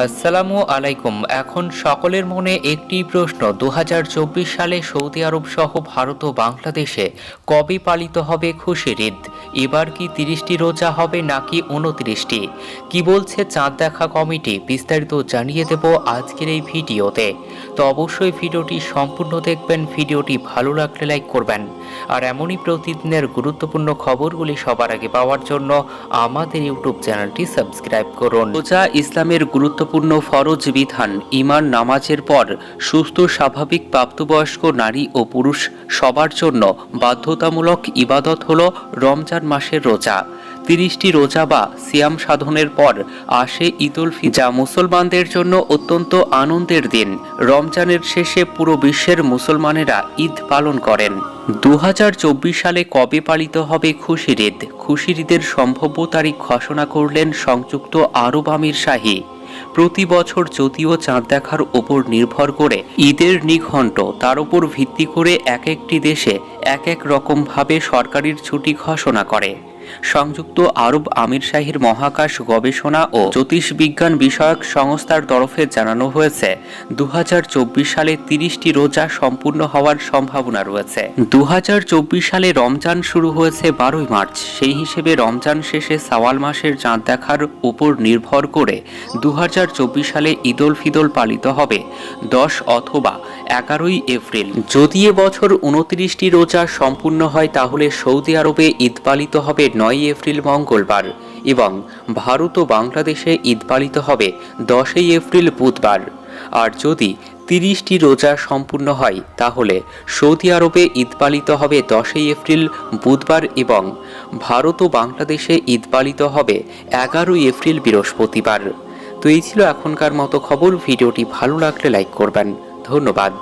আসসালামু আলাইকুম। এখন সকলের মনে একটি প্রশ্ন। দু হাজার চব্বিশ সালে সৌদি আরব সহ ভারত ও বাংলাদেশে কবে পালিত হবে খুশির ঈদ? এবার কি তিরিশটি রোজা হবে নাকি উনত্রিশটি? কি বলছে চাঁদ দেখা কমিটি? বিস্তারিত জানিয়ে দেব আজকের এই ভিডিওতে। তো অবশ্যই ভিডিওটি সম্পূর্ণ দেখবেন, ভিডিওটি ভালো লাগলে লাইক করবেন। আর এমনই প্রতিদিনের গুরুত্বপূর্ণ খবরগুলি সবার আগে পাওয়ার জন্য আমাদের ইউটিউব চ্যানেলটি সাবস্ক্রাইব করুন। রোজা ইসলামের গুরুত্বপূর্ণ ফরজ বিধান ইমান নামাজের পর সুস্থ, স্বাভাবিক প্রাপ্তবয়স্ক নারী ও পুরুষ সবার জন্য বাধ্যতামূলক ইবাদত হল রমজান মাসের রোজা। তিরিশটি রোজা বা সিয়াম সাধনের পর আসে ঈদুল যা মুসলমানদের জন্য অত্যন্ত আনন্দের দিন। রমজানের শেষে পুরো বিশ্বের মুসলমানেরা ঈদ পালন করেন। দু হাজার চব্বিশ সালে কবে পালিত হবে খুশির ঈদ? খুশির ঈদের সম্ভাব্য তারিখ ঘোষণা করলেন সংযুক্ত আরব আমির শাহী। প্রতি বছর যদিও চাঁদ দেখার ওপর নির্ভর করে ঈদের নিঘণ্ট, তার উপর ভিত্তি করে এক একটি দেশে এক এক রকমভাবে সরকারির ছুটি ঘোষণা করে। সংযুক্ত আরব আমির শাহীর মহাকাশ গবেষণা ও জ্যোতিষবিজ্ঞান বিষয়ক সংস্থার তরফে জানানো হয়েছে দু হাজার চব্বিশ সালে তিরিশটি রোজা সম্পূর্ণ হওয়ার সম্ভাবনা রয়েছে। দু হাজার চব্বিশ সালে রমজান শুরু হয়েছে বারোই মার্চ। সেই হিসেবে রমজান শেষে সাওয়াল মাসের চাঁদ দেখার উপর নির্ভর করে দু হাজার চব্বিশ সালে ঈদল ফিদল পালিত হবে, দশ অথবা এগারোই এপ্রিল। যদি এবছর উনত্রিশটি রোজা সম্পূর্ণ হয়, তাহলে সৌদি আরবে ঈদ পালিত হবে নয় এপ্রিল মঙ্গলবার এবং ভারত ও বাংলাদেশে ঈদ পালিত হবে দশই এপ্রিল বুধবার। আর যদি তিরিশটি রোজা সম্পূর্ণ হয়, তাহলে সৌদি আরবে ঈদ পালিত হবে দশই এপ্রিল বুধবার এবং ভারত ও বাংলাদেশে ঈদ পালিত হবে এগারোই এপ্রিল বৃহস্পতিবার। তো এই ছিল এখনকার মতো খবর। ভিডিওটি ভালো লাগলে লাইক করবেন। ধন্যবাদ।